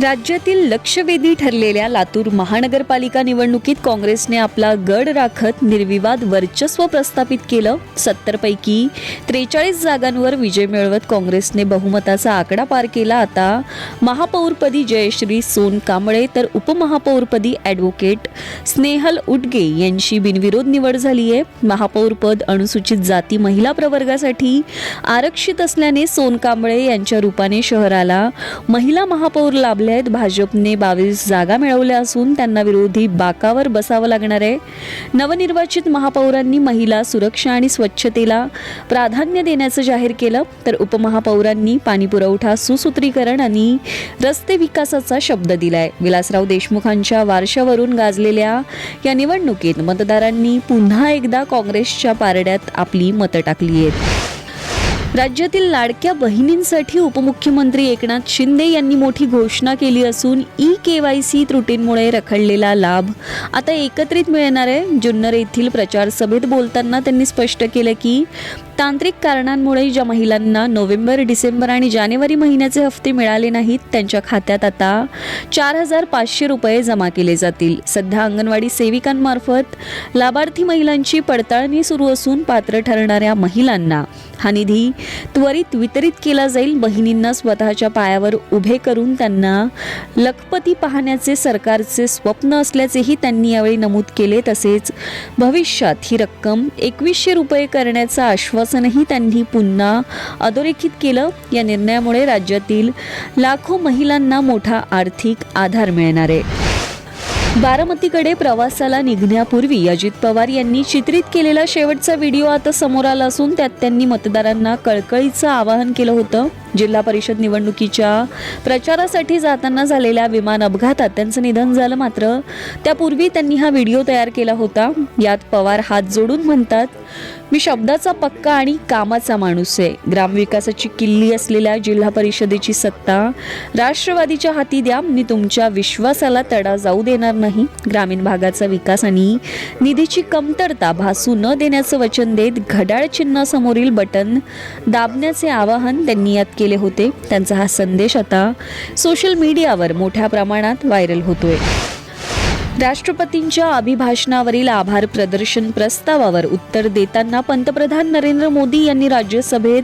राज्यातील लक्षवेधी ठरलेल्या लातूर महानगरपालिका निवडणुकीत काँग्रेसने आपला गड राखत निर्विवाद वर्चस्व प्रस्थापित केलं. सत्तरपैकी त्रेचाळीस जागांवर विजय मिळवत काँग्रेसने बहुमताचा आकडा पार केला. आता महापौरपदी जयश्री सोन कांबळे तर उपमहापौरपदी ॲडव्होकेट स्नेहल उटगे यांची बिनविरोध निवड झाली आहे महापौरपद अनुसूचित जाती महिला प्रवर्गासाठी आरक्षित असल्याने सोन कांबळे यांच्या रूपाने शहराला महिला महापौर लाभला आहेत भाजपने बावीस जागा मिळवल्या असून त्यांना विरोधी बाकावर बसावं लागणार आहे. नवनिर्वाचित महापौरांनी महिला सुरक्षा आणि स्वच्छतेला प्राधान्य देण्याचं जाहीर केलं. तर उपमहापौरांनी पाणीपुरवठा सुसूत्रीकरण आणि रस्ते विकासाचा शब्द दिलाय. विलासराव देशमुखांच्या वारशावरून गाजलेल्या या निवडणुकीत मतदारांनी पुन्हा एकदा काँग्रेसच्या पारड्यात आपली मतं टाकली आहेत. राज्यातील लाडक्या बहिणींसाठी उपमुख्यमंत्री एकनाथ शिंदे यांनी मोठी घोषणा केली असून ई के वाय सी त्रुटींमुळे रखडलेला लाभ आता एकत्रित मिळणार आहे. जुन्नर येथील प्रचार सभेत बोलताना त्यांनी स्पष्ट केलं की तांत्रिक कारणांमुळे ज्या महिलांना नोव्हेंबर डिसेंबर आणि जानेवारी महिन्याचे हफ्ते मिळाले नाहीत त्यांच्या खात्यात आता चार हजार पाचशे रुपये जमा केले जातील. सध्या अंगणवाडी सेविकांमार्फत लाभार्थी महिलांची पडताळणी सुरू असून पात्र ठरणाऱ्या महिलांना हा निधी त्वरित वितरित केला जाईल. बहिणींना स्वतःच्या पायावर उभे करून त्यांना लखपती पाहण्याचे सरकारचे स्वप्न असल्याचेही त्यांनी यावेळी नमूद केले. तसेच भविष्यात ही रक्कम एकवीसशे रुपये करण्याचं आश्वासनही त्यांनी पुन्हा अधोरेखित केलं. या निर्णयामुळे राज्यातील लाखो महिलांना मोठा आर्थिक आधार मिळणार आहे. बारामतीकडे प्रवासाला निघण्यापूर्वी अजित पवार यांनी चित्रित केलेला शेवटचा व्हिडिओ आता समोर आला असून त्यात त्यांनी मतदारांना कळकळीचं आवाहन केलं होतं. जिल्हा परिषद निवडणुकीच्या प्रचारासाठी जाताना झालेल्या विमान अपघातात त्यांचं निधन झालं मात्र त्यापूर्वी त्यांनी हा व्हिडिओ तयार केला होता. यात पवार हात जोडून म्हणतात मी शब्दाचा पक्का आणि कामाचा माणूस आहे. ग्रामविकासाची किल्ली असलेल्या जिल्हा परिषदेची सत्ता राष्ट्रवादीच्या हाती द्या. मी तुमच्या विश्वासाला तडा जाऊ देणार नाही. ग्रामीण भागाचा विकास आणि निधीची कमतरता भासू न देण्याचं वचन देत घड्याळ चिन्हासमोरील बटन दाबण्याचे आवाहन त्यांनी यात केले होते. त्यांचा हा संदेश आता सोशल मीडियावर मोठ्या प्रमाणात व्हायरल होतोय. राष्ट्रपतींच्या अभिभाषणावरील आभार प्रदर्शन प्रस्तावावर उत्तर देताना पंतप्रधान नरेंद्र मोदी यांनी राज्यसभेत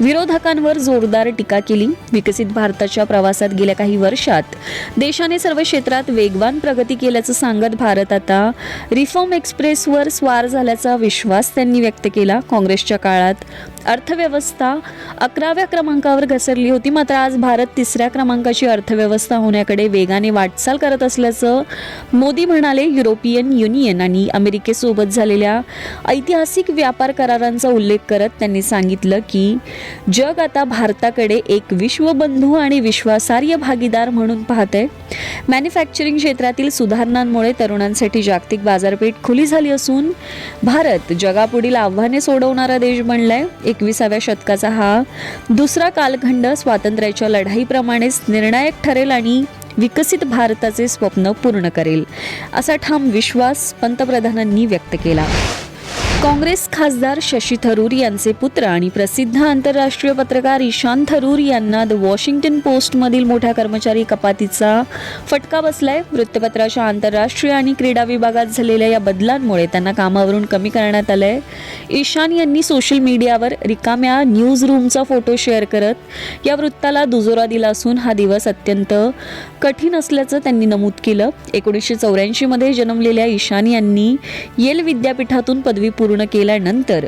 विरोधकांवर जोरदार टीका केली. विकसित भारताच्या प्रवासात गेल्या काही वर्षात देशाने सर्व क्षेत्रात वेगवान प्रगती केल्याचं सांगत भारत आता रिफॉर्म एक्सप्रेसवर स्वार झाल्याचा विश्वास त्यांनी व्यक्त केला. काँग्रेसच्या काळात अर्थव्यवस्था अकराव्या क्रमांकावर घसरली होती. मात्र आज भारत तिसऱ्या क्रमांकाची अर्थव्यवस्था होण्याकडे वेगाने वाटचाल करत असल्याचं मोदी म्हणाले. युरोपियन युनियन आणि अमेरिकेसोबत झालेल्या ऐतिहासिक व्यापार करारांचा उल्लेख करत त्यांनी सांगितलं की जग आता भारताकडे एक विश्वबंधू आणि विश्वासार्ह भागीदार म्हणून पाहते. मॅन्युफॅक्चरिंग क्षेत्रातील सुधारणांमुळे तरुणांसाठी जागतिक बाजारपेठ खुली झाली असून भारत जगापुढील आव्हाने सोडवणारा देश बनलाय. एकविसाव्या शतकाचा हा दुसरा कालखंड स्वातंत्र्याच्या लढाईप्रमाणेच निर्णायक ठरेल आणि विकसित भारताचे स्वप्न पूर्ण करेल असा ठाम विश्वास पंतप्रधानांनी व्यक्त केला. काँग्रेस खासदार शशी थरूर यांचे पुत्र आणि प्रसिद्ध आंतरराष्ट्रीय पत्रकार ईशान थरूर यांना द वॉशिंग्टन पोस्टमधील मोठ्या कर्मचारी कपातीचा फटका बसलाय. वृत्तपत्राच्या आंतरराष्ट्रीय आणि क्रीडा विभागात झालेल्या या बदलांमुळे त्यांना कामावरून कमी करण्यात आलंय. ईशान यांनी सोशल मीडियावर रिकाम्या न्यूज रूमचा फोटो शेअर करत या वृत्ताला दुजोरा दिला असून हा दिवस अत्यंत कठीण असल्याचं त्यांनी नमूद केलं. एकोणीसशे चौऱ्याऐंशीमध्ये जन्मलेल्या ईशान यांनी येल विद्यापीठातून पदवी पूर्ण केल्यानंतर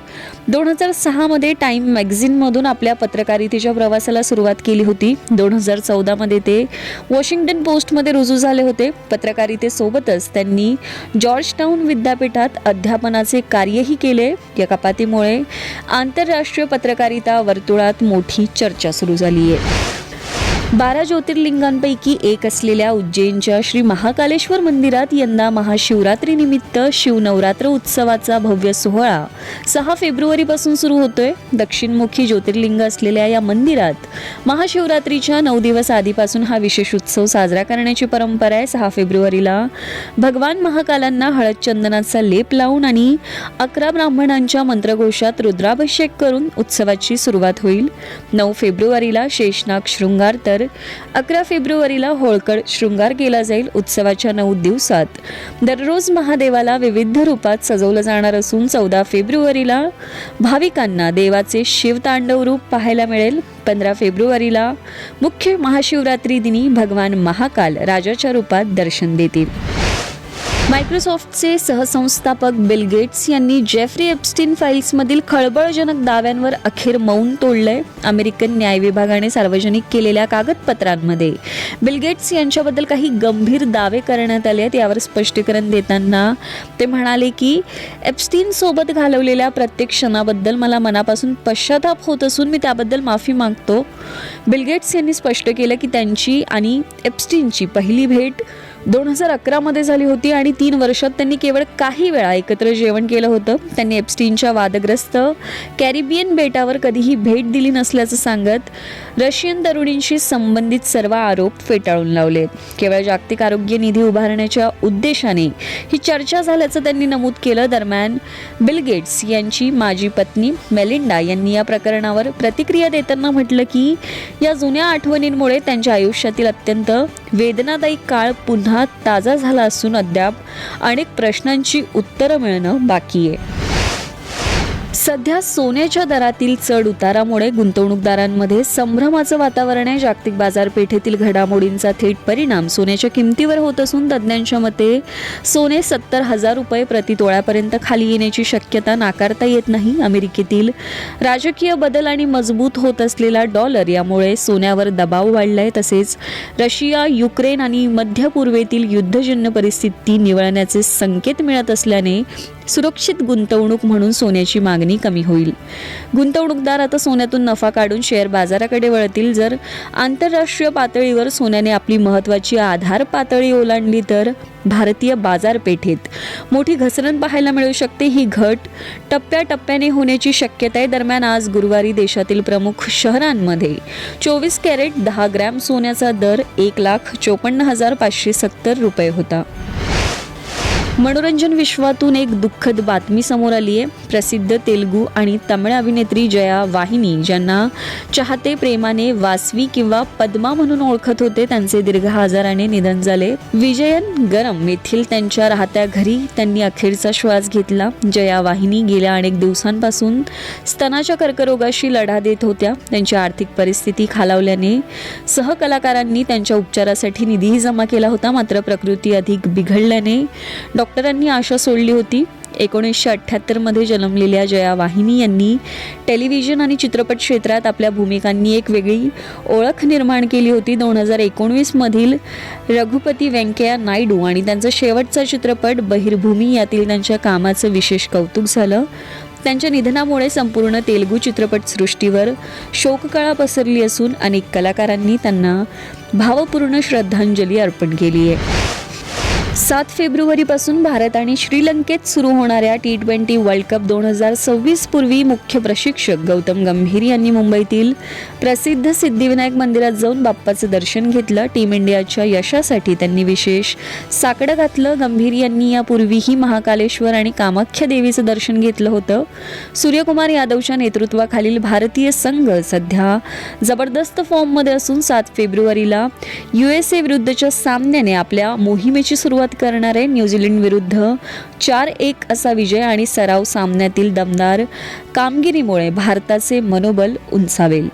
दोन हजार सहामध्ये टाईम मॅगझिनमधून आपल्या पत्रकारितेच्या प्रवासाला सुरुवात केली होती. दोन हजार चौदामध्ये ते वॉशिंग्टन पोस्टमध्ये रुजू झाले होते. पत्रकारितेसोबतच त्यांनी जॉर्जटाऊन विद्यापीठात अध्यापनाचे कार्यही केले. या कपातीमुळे आंतरराष्ट्रीय पत्रकारिता वर्तुळात मोठी चर्चा सुरू झाली आहे बारा ज्योतिर्लिंगांपैकी एक असलेल्या उज्जैनच्या श्री महाकालेश्वर मंदिरात यंदा महाशिवरात्रीनिमित्त शिवनवरात्र उत्सवाचा भव्य सोहळा सहा फेब्रुवारीपासून सुरू होतोय. दक्षिणमुखी ज्योतिर्लिंग असलेल्या या मंदिरात महाशिवरात्रीच्या नऊ दिवस आधीपासून हा विशेष उत्सव साजरा करण्याची परंपरा आहे. सहा फेब्रुवारीला भगवान महाकालांना हळद चंदनाचा लेप लावून आणि अकरा ब्राह्मणांच्या मंत्रघोषात रुद्राभिषेक करून उत्सवाची सुरुवात होईल. नऊ फेब्रुवारीला शेषनाग शृंगार तर तर अकरा फेब्रुवारीला होळकर शृंगार केला जाईल उत्सवाच्या नऊ दिवसात. दररोज महादेवाला विविध रूपात सजवलं जाणार असून चौदा फेब्रुवारीला भाविकांना देवाचे शिवतांडव रूप पाहायला मिळेल. पंधरा फेब्रुवारीला मुख्य महाशिवरात्री दिनी भगवान महाकाल राजाच्या रूपात दर्शन देतील. मायक्रोसॉफ्टचे सहसंस्थापक बिल गेट्स यांनी जेफ्री एप्स्टीन फाईल्समधील खळबळजनक दाव्यांवर अखेर मौन तोडलंय. अमेरिकन न्याय विभागाने सार्वजनिक केलेल्या कागदपत्रांमध्ये. बिल गेट्स यांच्याबद्दल काही गंभीर दावे करण्यात आले आहेत यावर स्पष्टीकरण देताना ते म्हणाले की एप्स्टीन सोबत घालवलेल्या प्रत्येक क्षणाबद्दल मला मनापासून पश्चाताप होत असून मी त्याबद्दल माफी मागतो. बिल गेट्स यांनी स्पष्ट केलं की त्यांची आणि एप्स्टीनची पहिली भेट दोन हजार अकरामध्ये झाली होती आणि तीन वर्षात त्यांनी केवळ काही वेळा एकत्र जेवण केलं होतं. त्यांनी एप्स्टीनच्या वादग्रस्त कॅरिबियन बेटावर कधीही भेट दिली नसल्याचं सांगत रशियन तरुणींशी संबंधित सर्व आरोप फेटाळून लावले. केवळ जागतिक आरोग्य निधी उभारण्याच्या उद्देशाने ही चर्चा झाल्याचं त्यांनी नमूद केलं. दरम्यान बिल गेट्स यांची माजी पत्नी मेलिंडा यांनी या प्रकरणावर प्रतिक्रिया देताना म्हटलं की या जुन्या आठवणींमुळे त्यांच्या आयुष्यातील अत्यंत वेदनादायी काळ पुन्हा ताजा झाला असून अद्याप अनेक प्रश्नांची उत्तरं मिळणं बाकी आहे. सध्या सोन्याच्या दरातील चढ उतारामुळे गुंतवणूकदारांमध्ये संभ्रमाचं वातावरण आहे. जागतिक बाजारपेठेतील घडामोडींचा थेट परिणाम सोन्याच्या किमतीवर होत असून तज्ज्ञांच्या मते सोने सत्तर हजार रुपये प्रति तोळ्यापर्यंत खाली येण्याची शक्यता नाकारता येत नाही. अमेरिकेतील राजकीय बदल आणि मजबूत होत असलेला डॉलर यामुळे सोन्यावर दबाव वाढलाय. तसेच रशिया युक्रेन आणि मध्य पूर्वेतील युद्धजन्य परिस्थिती निवळण्याचे संकेत मिळत असल्याने सुरक्षित गुंतवणूक म्हणून सोन्याची मागणी कमी होईल. गुंतवणूकदार आता सोन्यातून नफा काढून शेअर बाजाराकडे वळतील. जर आंतरराष्ट्रीय पातळीवर सोन्याने आपली महत्त्वाची आधार पातळी ओलांडली तर भारतीय बाजारपेठेत मोठी घसरण पाहायला मिळू शकते. ही घट टप्प्याटप्प्याने होण्याची शक्यता आहे. दरम्यान आज गुरुवारी देशातील प्रमुख शहरांमध्ये चोवीस कॅरेट दहा ग्रॅम सोन्याचा दर एक लाख चोपन्न हजार पाचशे सत्तर रुपये होता. मनोरंजन विश्वातून एक दुःखद बातमी समोर आली आहे. प्रसिद्ध तेलुगू आणि तमिळ अभिनेत्री जया वाहिनी ज्यांना चाहते प्रेमाने वासवी किंवा पद्मा म्हणून ओळखत होते त्यांचे दीर्घ आजाराने निधन झाले. विजयन गरम येथील त्यांच्या राहत्या घरी त्यांनी अखेरचा श्वास घेतला. जया वाहिनी गेल्या अनेक दिवसांपासून स्तनाच्या कर्करोगाशी लढा देत होत्या. त्यांची आर्थिक परिस्थिती खालावल्याने सहकलाकारांनी त्यांच्या उपचारासाठी निधीही जमा केला होता. मात्र प्रकृती अधिक बिघडल्याने डॉ. डॉक्टरांनी आशा सोडली होती. एकोणीसशे अठ्ठ्याहत्तरमध्ये जन्मलेल्या जया वाहिनी यांनी टेलिव्हिजन आणि चित्रपट क्षेत्रात आपल्या भूमिकांनी एक वेगळी ओळख निर्माण केली होती. दोन हजार एकोणवीसमधील रघुपती व्यंकय्या नायडू आणि त्यांचा शेवटचा चित्रपट बहिर्भूमी यातील त्यांच्या कामाचं विशेष कौतुक झालं. त्यांच्या निधनामुळे संपूर्ण तेलुगू चित्रपटसृष्टीवर शोककळा पसरली असून अनेक कलाकारांनी त्यांना भावपूर्ण श्रद्धांजली अर्पण केली आहे. सात फेब्रुवारीपासून भारत आणि श्रीलंकेत सुरू होणाऱ्या टी ट्वेंटी वर्ल्ड कप दोन हजार सव्वीस पूर्वी मुख्य प्रशिक्षक गौतम गंभीर यांनी मुंबईतील प्रसिद्ध सिद्धिविनायक मंदिरात जाऊन बाप्पाचं दर्शन घेतलं. टीम इंडियाच्या यशासाठी त्यांनी विशेष साकडं घातलं. गंभीर यांनी यापूर्वीही महाकालेश्वर आणि कामाख्या देवीचं दर्शन घेतलं होतं. सूर्यकुमार यादवच्या नेतृत्वाखालील भारतीय संघ सध्या जबरदस्त फॉर्ममध्ये असून सात फेब्रुवारीला यू एस ए विरुद्धच्या सामन्याने आपल्या मोहिमेची सुरुवात करणार आहे न्यूझीलंड विरुद्ध चार एक असा विजय आणि सराव सामन्यातील दमदार कामगिरीमुळे भारताचे मनोबल उंचावेल.